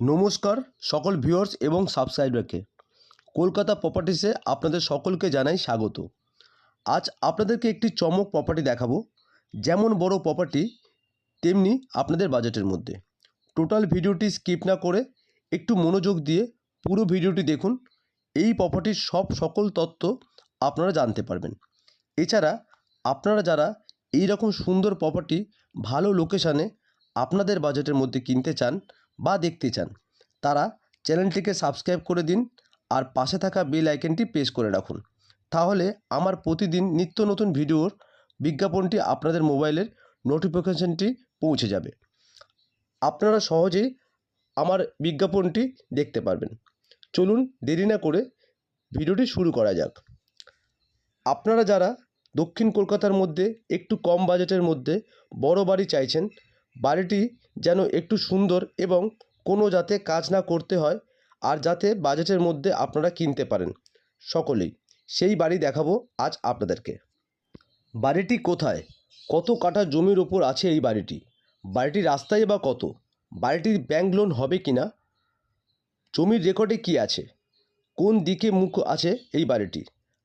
নমস্কার সকল ভিউয়ার্স এবং সাবস্ক্রাইবারকে কলকাতা প্রপার্টিসে আপনাদের সকলকে জানাই স্বাগত। আজ আপনাদেরকে একটি চমক প্রপার্টি দেখাবো। যেমন বড় প্রপার্টি তেমনি আপনাদের বাজেটের মধ্যে। টোটাল ভিডিওটি স্কিপ না করে একটু মনোযোগ দিয়ে পুরো ভিডিওটি দেখুন। এই প্রপার্টির সব সকল তথ্য আপনারা জানতে পারবেন। এছাড়া আপনারা যারা এই রকম সুন্দর প্রপার্টি ভালো লোকেশানে আপনাদের বাজেটের মধ্যে কিনতে চান বা দেখতে চান। তারা চ্যানেলটিকে সাবস্ক্রাইব করে দিন আর পাশে থাকা বেল আইকনটি প্রেস করে রাখুন। তাহলে আমার প্রতিদিন নিত্য নতুন ভিডিওর বিজ্ঞাপনটি আপনাদের মোবাইলের নোটিফিকেশনটি পৌঁছে যাবে। আপনারা সহজেই আমার বিজ্ঞাপনটি দেখতে পারবেন। চলুন দেরি না করে ভিডিওটি শুরু করা যাক। আপনারা যারা দক্ষিণ কলকাতার মধ্যে একটু কম বাজেটের মধ্যে বড় বাড়ি চাইছেন বাড়িটি যেন একটু সুন্দর এবং কোনো যাতে কাজ না করতে হয় আর যাতে বাজেটের মধ্যে আপনারা কিনতে পারেন। সকলেই সেই বাড়ি দেখাবো আজ আপনাদেরকে। বাড়িটি কোথায়? কত কাঠা জমির ওপর আছে এই বাড়িটি? বাড়িটি রাস্তায় বা কত? বাড়িটির ব্যাংক লোন হবে কি না জমির রেকর্ডে কি আছে? কোন দিকে মুখ আছে এই বাড়িটি?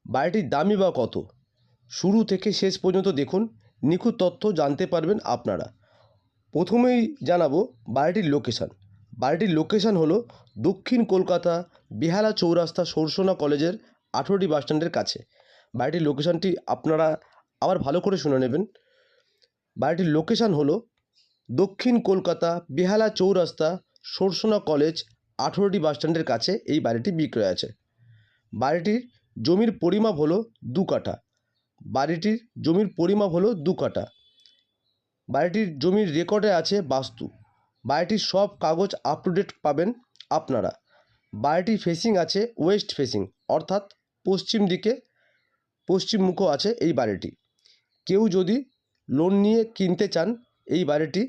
বাড়িটির দামি বা কত? শুরু থেকে শেষ পর্যন্ত দেখুন, নিখুঁত তথ্য জানতে পারবেন আপনারা। প্রথমেই জানাব বাড়িটির লোকেশান বাড়িটির লোকেশান হলো দক্ষিণ কলকাতা বেহালা চৌরাস্তা সরসোনা কলেজের আঠেরোটি বাসস্ট্যান্ডের কাছে। বাড়িটির লোকেশানটি আপনারা আবার ভালো করে শুনে নেবেন। বাড়িটির লোকেশান হলো দক্ষিণ কলকাতা বেহালা চৌরাস্তা সরসোনা কলেজ আঠেরোটি বাসস্ট্যান্ডের কাছে এই বাড়িটি বিক্রয় আছে। বাড়িটির জমির পরিমাপ হলো দু কাঠা। বাড়িটির জমির পরিমাপ হলো দু কাঠা। বাড়িটির জমির রেকর্ডে আছে বাস্তু। বাড়িটির সব কাগজ আপ টু ডেট পাবেন আপনারা। বাড়িটির ফেসিং আছে ওয়েস্ট ফেসিং অর্থাৎ পশ্চিম দিকে, পশ্চিম মুখও আছে এই বাড়িটি। কেউ যদি লোন নিয়ে কিনতে চান এই বাড়িটি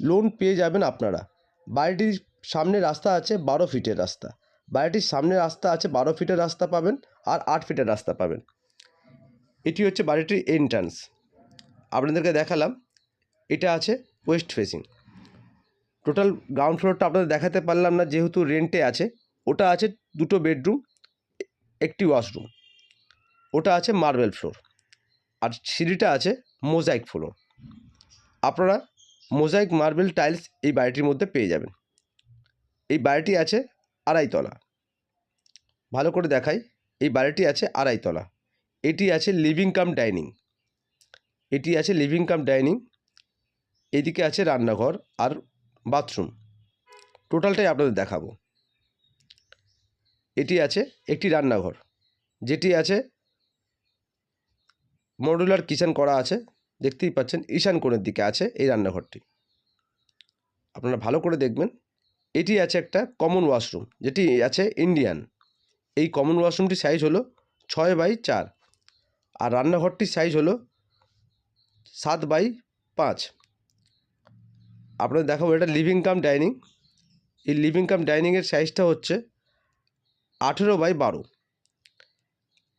লোন পেয়ে যাবেন আপনারা। বাড়িটির সামনে রাস্তা আছে বারো ফিটের রাস্তা। বাড়িটির সামনে রাস্তা আছে বারো ফিটের রাস্তা পাবেন আর আট ফিটের রাস্তা পাবেন। এটি হচ্ছে বাড়িটির এন্ট্রান্স আপনাদেরকে দেখালাম এটা আছে ওয়েস্ট ফেসিং টোটাল গ্রাউন্ড ফ্লোরটা আপনাদের দেখাতে পারলাম না, যেহেতু রেন্টে আছে। ওটা আছে দুটো বেডরুম একটি ওয়াশরুম ওটা আছে মার্বেল ফ্লোর আর সিঁড়িটা আছে মোজাইক ফ্লোর আপনারা মোজাইক মার্বেল টাইলস এই বাড়িটির মধ্যে পেয়ে যাবেন। এই বাড়িটি আছে আড়াইতলা ভালো করে দেখাই, এই বাড়িটি আছে আড়াইতলা এটি আছে লিভিং কাম ডাইনিং এটি আছে লিভিং কাম ডাইনিং এদিকে আছে রান্নাঘর আর বাথরুম। টোটালটাই আপনাদের দেখাবো। এটি আছে একটি রান্নাঘর, যেটি আছে মডুলার কিচেন করা আছে, দেখতেই পাচ্ছেন ঈশান কোণের দিকে আছে এই রান্নাঘরটি। আপনারা ভালো করে দেখবেন, এটি আছে একটা কমন ওয়াশরুম, যেটি আছে ইন্ডিয়ান। এই কমন ওয়াশরুমটি সাইজ হলো ছয় বাই চার, আর রান্নাঘরটির সাইজ হলো সাত বাই পাঁচ। আপনাদের দেখাবো, এটা লিভিং কাম ডাইনিং এই লিভিং কাম ডাইনিংয়ের সাইজটা হচ্ছে আঠেরো বাই বারো।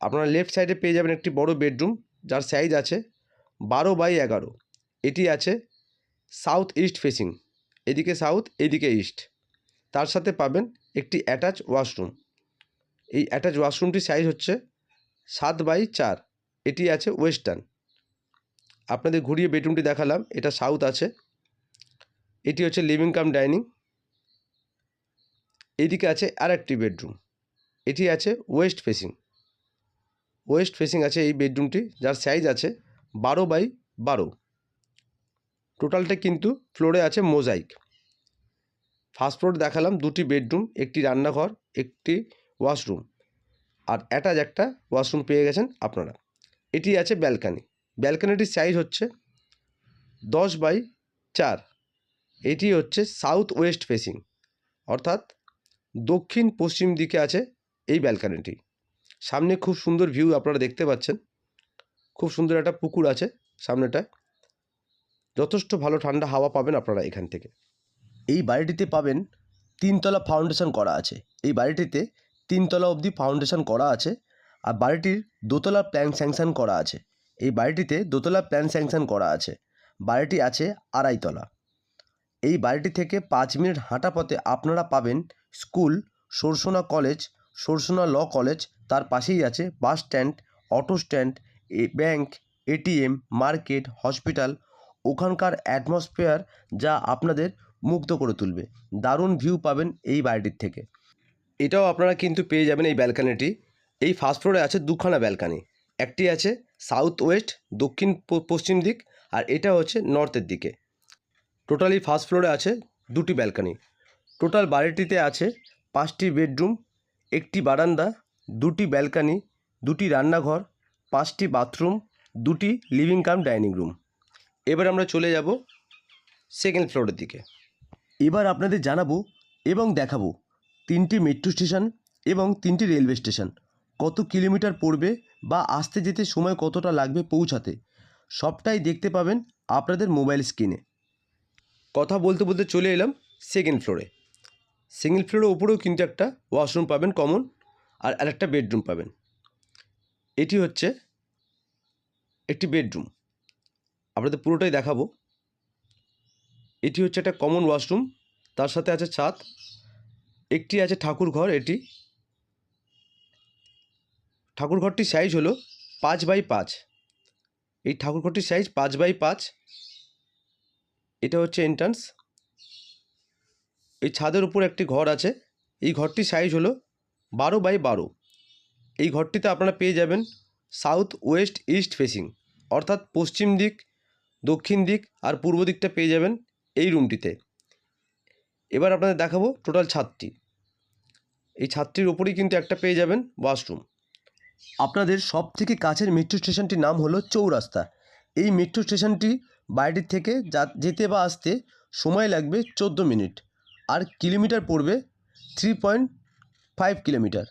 আপনারা লেফট সাইডে পেয়ে যাবেন একটি বড় বেডরুম যার সাইজ আছে বারো বাই এগারো। এটি আছে সাউথ ইস্ট ফেসিং এদিকে সাউথ এদিকে ইস্ট তার সাথে পাবেন একটি অ্যাটাচ ওয়াশরুম এই অ্যাটাচ ওয়াশরুমটির সাইজ হচ্ছে সাত বাই চার। এটি আছে ওয়েস্টার্ন আপনাদের ঘুরিয়ে বেডরুমটি দেখালাম, এটা সাউথ আছে। এটি হচ্ছে লিভিং কাম ডাইনিং এদিকে আছে আর একটি বেডরুম এটি আছে ওয়েস্ট ফেসিং ওয়েস্ট ফেসিং আছে এই বেডরুমটি যার সাইজ আছে বারো বাই বারো। টোটালটা কিন্তু ফ্লোরে আছে মোজাইক ফার্স্ট ফ্লোর দেখালাম দুটি বেডরুম একটি রান্নাঘর, একটি ওয়াশরুম আর অ্যাটাচ একটা ওয়াশরুম পেয়ে গেছেন আপনারা। এটি আছে ব্যালকানি ব্যালকানিটির সাইজ হচ্ছে দশ বাই চার। এটি হচ্ছে সাউথ ওয়েস্ট ফেসিং অর্থাৎ দক্ষিণ পশ্চিম দিকে আছে এই ব্যালকানিটি সামনে খুব সুন্দর ভিউ আপনারা দেখতে পাচ্ছেন। খুব সুন্দর একটা পুকুর আছে সামনেটায়। যথেষ্ট ভালো ঠান্ডা হাওয়া পাবেন আপনারা এখান থেকে। এই বাড়িটিতে পাবেন তিনতলা ফাউন্ডেশন করা আছে। এই বাড়িটিতে তিনতলা অবধি ফাউন্ডেশন করা আছে আর বাড়িটির দোতলা প্ল্যান স্যাংশন করা আছে। এই বাড়িটিতে দোতলা প্ল্যান স্যাংশন করা আছে। বাড়িটি আছে আড়াইতলা। এই বাড়িটি থেকে পাঁচ মিনিট হাঁটা পথে আপনারা পাবেন school, Sarsuna college, Sarsuna law college, তার পাশেই আছে bus stand, auto stand bank ATM market, hospital. ওখানকার অ্যাটমসফিয়ার যা আপনাদের মুগ্ধ করে তুলবে। দারুণ ভিউ পাবেন এই বাড়িটির থেকে। এটাও আপনারা কিন্তু পেয়ে যাবেন এই ব্যালকানিটি। এই ফার্স্ট ফ্লোরে আছে দুখানা ব্যালকানি। একটি আছে সাউথ ওয়েস্ট দক্ষিণ, পশ্চিম দিক, আর এটা হচ্ছে নর্থের দিকে। টোটালি ফার্স্ট ফ্লোরে আছে দুটি ব্যালকানি টোটাল বাড়িটিতে আছে পাঁচটি বেডরুম একটি বারান্দা, দুটি ব্যালকানি দুটি রান্নাঘর, পাঁচটি বাথরুম দুটি লিভিং কাম ডাইনিং রুম এবার আমরা চলে যাব সেকেন্ড ফ্লোরের দিকে। এবার আপনাদের জানাব এবং দেখাবো তিনটি মেট্রো স্টেশন এবং তিনটি রেলওয়ে স্টেশন কত কিলোমিটার পড়বে বা আসতে যেতে সময় কতটা লাগবে পৌঁছাতে, সবটাই দেখতে পাবেন আপনাদের মোবাইল স্ক্রিনে কথা বলতে বলতে চলে এলাম সেকেন্ড ফ্লোরে সেকেন্ড ফ্লোরের ওপরেও কিন্তু একটা ওয়াশরুম পাবেন কমন আর আরেকটা বেডরুম পাবেন। এটি হচ্ছে একটি বেডরুম আপনাদের পুরোটাই দেখাবো। এটি হচ্ছে একটা কমন ওয়াশরুম তার সাথে আছে ছাদ, একটি আছে ঠাকুর ঘর, এটি। ঠাকুর ঘরটির সাইজ হলো পাঁচ বাই পাঁচ। এই ঠাকুর ঘরটির সাইজ পাঁচ বাই পাঁচ এটা হচ্ছে এন্ট্রান্স এই ছাদের উপর একটি ঘর আছে। এই ঘরটির সাইজ হলো বারো বাই বারো। এই ঘরটিতে আপনারা পেয়ে যাবেন সাউথ ওয়েস্ট ইস্ট ফেসিং অর্থাৎ পশ্চিম দিক, দক্ষিণ দিক আর পূর্ব দিকটা পেয়ে যাবেন এই রুমটিতে এবার আপনাদের দেখাবো টোটাল ছাদটি। এই ছাদটির ওপরেই কিন্তু একটা পেয়ে যাবেন ওয়াশরুম আপনাদের সব থেকে কাছের মেট্রো স্টেশনটির নাম হলো চৌরাস্তা। এই মেট্রো স্টেশনটি বাড়িটির থেকে যা যেতে বা আসতে সময় লাগবে চোদ্দ মিনিট। আর কিলোমিটার পড়বে three point five kilometre.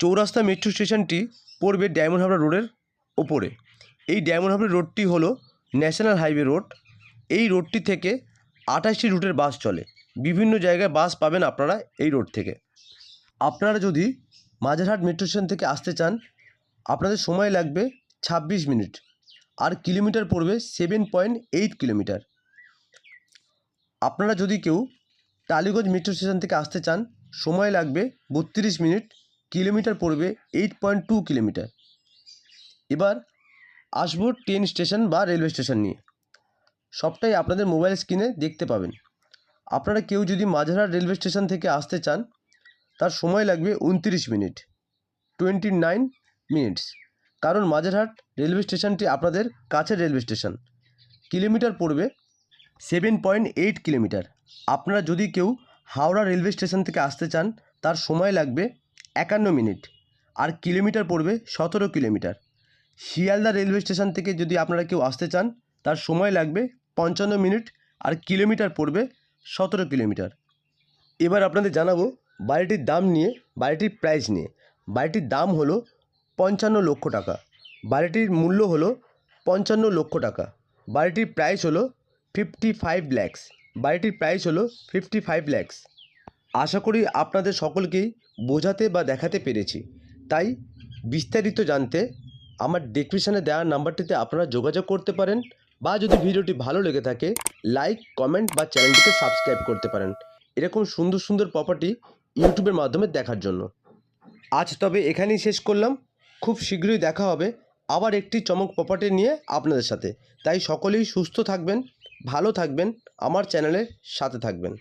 Chowrasta metro স্টেশনটি পড়বে ডায়মন্ড হাবড়া রোডের ওপরে। এই ডায়মন্ড হাবড়া রোডটি হলো ন্যাশনাল হাইওয়ে রোড এই রোডটি থেকে আঠাশটি রুটের বাস চলে। বিভিন্ন জায়গায় বাস পাবেন আপনারা এই রোড থেকে। আপনারা যদি মাঝেরহাট মেট্রো স্টেশন থেকে আসতে চান, আপনাদের সময় লাগবে ছাব্বিশ মিনিট। আর কিলোমিটার পড়বে সেভেন পয়েন্ট এইট কিলোমিটার। আপনারা যদি কেউ টালিগঞ্জ মেট্রো স্টেশন থেকে আসতে চান, সময় লাগবে বত্রিশ মিনিট, কিলোমিটার পড়বে এইট পয়েন্ট টু কিলোমিটার। এবার আসব ট্রেন স্টেশন বা রেলওয়ে স্টেশন নিয়ে। সবটাই আপনাদের মোবাইল স্ক্রিনে দেখতে পাবেন। আপনারা কেউ যদি মাঝেরহাট রেলওয়ে স্টেশন থেকে আসতে চান, তার সময় লাগবে উনত্রিশ মিনিট টোয়েন্টি নাইন মিনিটস কারণ মাঝেরহাট রেলওয়ে স্টেশনটি আপনাদের কাছের রেলওয়ে স্টেশন। কিলোমিটার পড়বে সেভেন পয়েন্ট এইট কিলোমিটার। আপনারা যদি কেউ হাওড়া রেলওয়ে স্টেশন থেকে আসতে চান, তার সময় লাগবে একান্ন মিনিট। আর কিলোমিটার পড়বে সতেরো কিলোমিটার। শিয়ালদা রেলওয়ে স্টেশন থেকে যদি আপনারা কেউ আসতে চান, তার সময় লাগবে পঞ্চান্ন মিনিট আর কিলোমিটার পড়বে সতেরো কিলোমিটার। এবার আপনাদের জানাব বাড়িটির দাম নিয়ে, বাড়িটির প্রাইস নিয়ে। বাড়িটির দাম হলো পঞ্চান্ন লক্ষ টাকা। বাড়িটির মূল্য হলো পঞ্চান্ন লক্ষ টাকা। বাড়িটির প্রাইস হলো ফিফটি ফাইভ ল্যাক্স বাড়িটির প্রাইস হলো ফিফটি ফাইভ ল্যাক্স আশা করি আপনাদের সকলকেই বোঝাতে বা দেখাতে পেরেছি। তাই বিস্তারিত জানতে আমার ডেসক্রিপশানে দেওয়া নাম্বারটিতে আপনারা যোগাযোগ করতে পারেন বা যদি ভিডিওটি ভালো লেগে থাকে লাইক কমেন্ট বা চ্যানেলটিকে সাবস্ক্রাইব করতে পারেন। এরকম সুন্দর সুন্দর প্রপার্টি ইউটিউবের মাধ্যমে দেখার জন্য। আজ তবে এখানেই শেষ করলাম। খুব শীঘ্রই দেখা হবে। আবার একটি চমক প্রপার্টি নিয়ে আপনাদের সাথে। তাই সকলেই সুস্থ থাকবেন, ভালো থাকবেন, আমার চ্যানেলের সাথে থাকবেন।